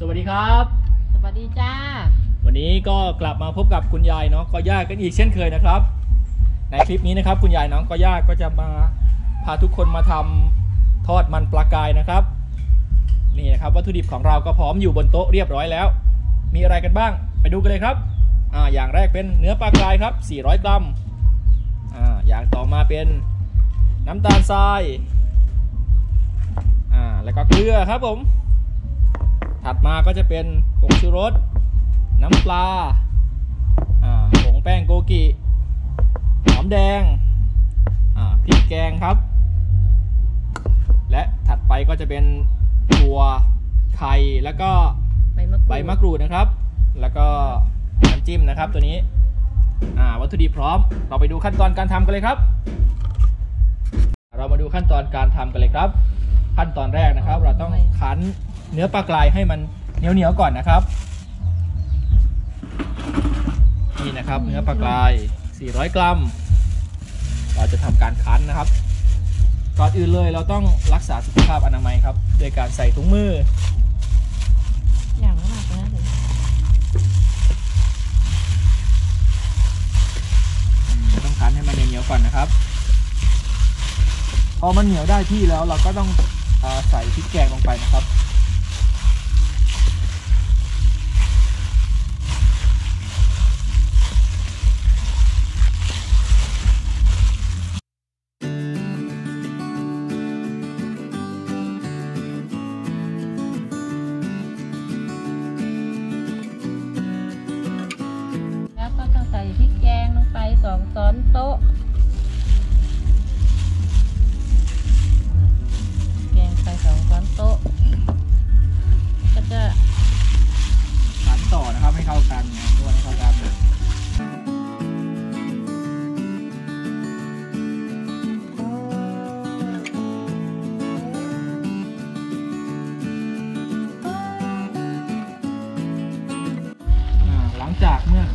สวัสดีครับ สวัสดีจ้า วันนี้ก็กลับมาพบกับคุณยายน้องกอย่ากันอีกเช่นเคยนะครับ ในคลิปนี้นะครับคุณยายน้องกอย่าก็จะมาพาทุกคนมาทำทอดมันปลากายนะครับ นี่นะครับวัตถุดิบของเราก็พร้อมอยู่บนโต๊ะเรียบร้อยแล้ว มีอะไรกันบ้างไปดูกันเลยครับอ่าอย่างแรกเป็นเนื้อปลากายครับ 400 กรัมอ่าอย่างต่อมาเป็นน้ำตาลทรายอ่าแล้วก็เกลือครับผม ถัดมาก็จะเป็นผงชูรส น้ำปลาอ่าผงแป้งโกกิ หอมแดงอ่าพริกแกงครับ และถัดไปก็จะเป็นถั่วไข่แล้วก็ใบมะกรูดใบมะกรูดนะครับ แล้วก็น้ำจิ้มนะครับตัวนี้อ่าวัตถุดิบพร้อม เราไปดูขั้นตอนการทำกันเลยครับ เรามาดูขั้นตอนการทำกันเลยครับ ขั้นตอนแรกนะครับ เราต้องคั้น เนื้อปลากรายให้มันเหนียวเหนียวๆก่อนนะครับ นี่นะครับเนื้อปลากราย 400 กรัม เราจะทำการคั้นนะครับ ก่อนอื่นเลยเราต้องรักษาสุขภาพอนามัยครับ โดยการใส่ถุงมือ อย่างมากนะเดี๋ยวต้องคั้นให้มันเหนียวๆก่อนนะครับ พอมันเหนียวได้ที่แล้วเราก็ต้องอาใส่พริกแกงลงไปนะครับ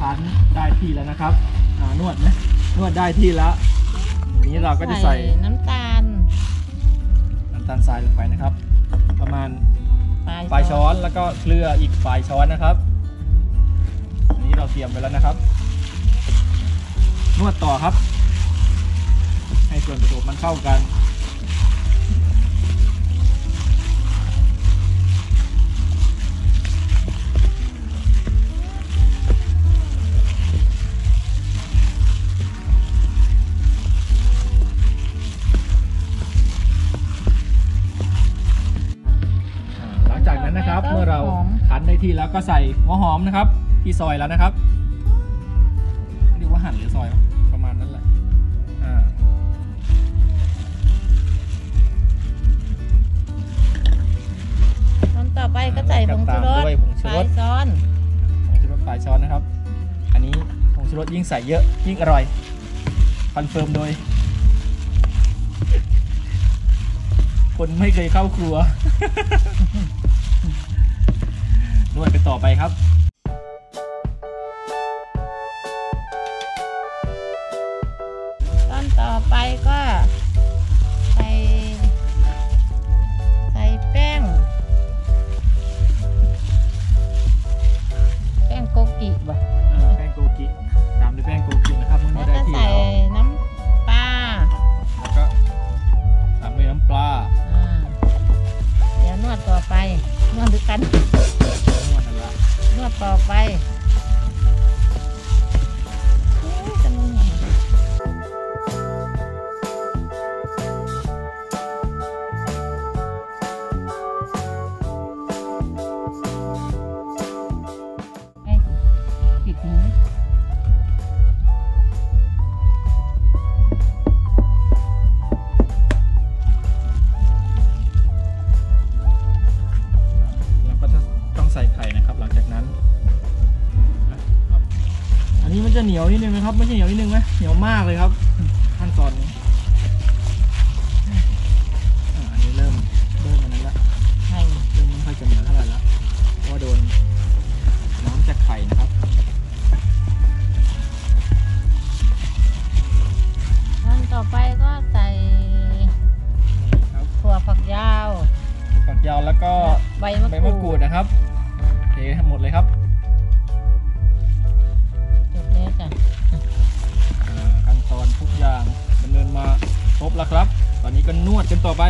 คั้นได้ที่แล้วนะครับอ่านวดนะนวดได้ที่แล้วทีนี้เราก็จะใส่น้ำตาล น้ำตาลทรายลงไปนะครับ ประมาณปลายปลายช้อนแล้วก็เกลืออีกปลายช้อนนะครับ อันนี้เราเตรียมไปแล้วนะครับ นวดต่อครับ ให้ส่วนผสมมันเข้ากัน ก็ใส่หัวหอมนะครับ ที่ซอยแล้วนะครับเรียกว่าหั่นหรือซอยวะประมาณนั้นแหละอ่าช้อนต่อไปก็ใส่ผงชูรสด้วยผงชูปรลายสช้อนผงชูรสปลายช้อนนะครับ อันนี้ผงชูรสยิ่งใส่เยอะยิ่งอร่อยคอนเฟิร์มโดย คนไม่เคยเข้าครัว นวดกันต่อไปครับตอนต่อไปก็ มันจะเหนียวนิดนึงนะครับ ไม่ใช่เหนียวนิดนึงไหมเหนียวมากเลยครับขั้นตอนนี้ ตอนนวดกันต่อไป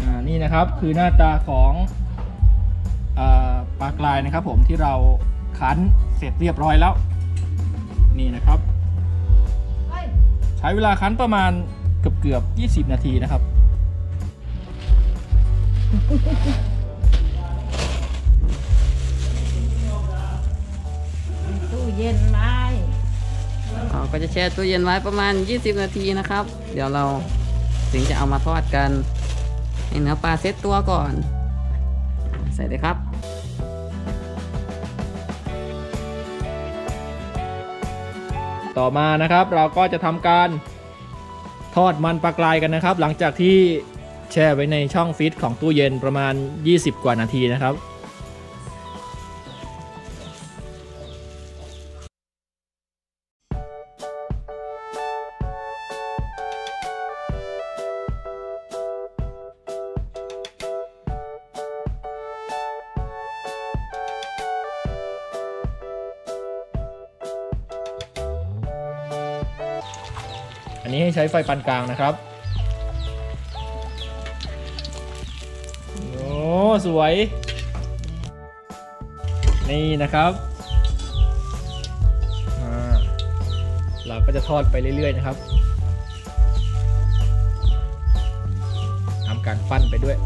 อ่านี่นะครับคือหน้าตาของ ปลากรายนะครับผมที่เราคั้นเสร็จเรียบร้อยแล้ว นี่นะครับ ใช้เวลาคั้นประมาณเกือบเกือบๆ20 นาทีนะครับ ตู้เย็นไว้เราก็จะแช่ตู้เย็นไว้ประมาณ 20 นาทีนะครับ เดี๋ยวเราถึงจะเอามาทอดกันให้เนื้อปลาเซตตัวก่อน ใส่เลยครับ ต่อมานะครับ เราก็จะทำการทอดมันปลากรายกันนะครับ หลังจากที่แช่ไว้ในช่องฟรีซของตู้เย็นประมาณ 20 กว่านาทีนะครับ นนี้ให้ใช้ไฟปานกลางนะครับโอ้สวย นี่นะครับอ่าเราก็จะทอดไปเรื่อยๆนะครับทำการปั้นไปด้วย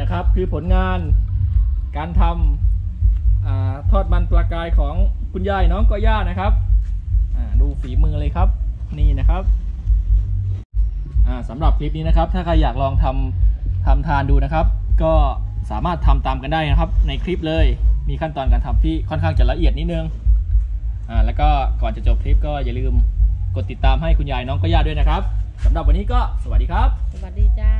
นะครับคือผลงานการทำอทอดมันปลากายของคุณยายน้องกอย่านะครับดูฝีมือเลยครับนี่นะครับสำหรับคลิปนี้นะครับ ถ้าใครอยากลองทำทำทานดูนะครับ ก็สามารถทำตามกันได้นะครับ ในคลิปเลยมีขั้นตอนการทำที่ค่อนข้างจะละเอียดนิดนึงอ่าแล้วก็ก่อนจะจบคลิปก็อย่าลืมกดติดตามให้คุณยายน้องกอย่าด้วยนะครับสำหรับวันนี้ก็สวัสดีครับ สวัสดีจ้า